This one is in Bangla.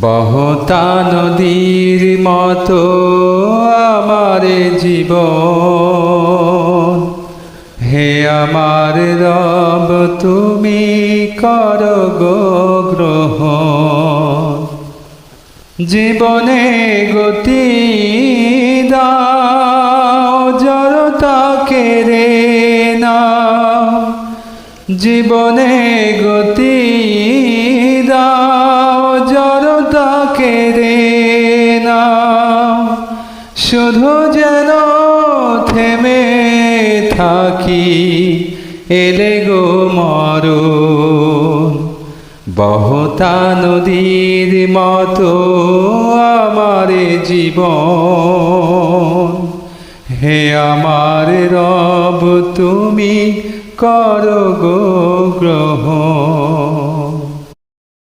বহতা নদীর মতো আমার জীবন। হে আমার রব, তুমি কর গো গ্রহণ। জীবনে গতি দাও জড়তা নাও। জীবনে গতি কেড়ে নাও। শুধু যেন থেমে থাকি, এলে গো মরণ। বহতা নদীর মতো আমার জীবন। হে আমার রব, তুমি কর গো গ্রহণ।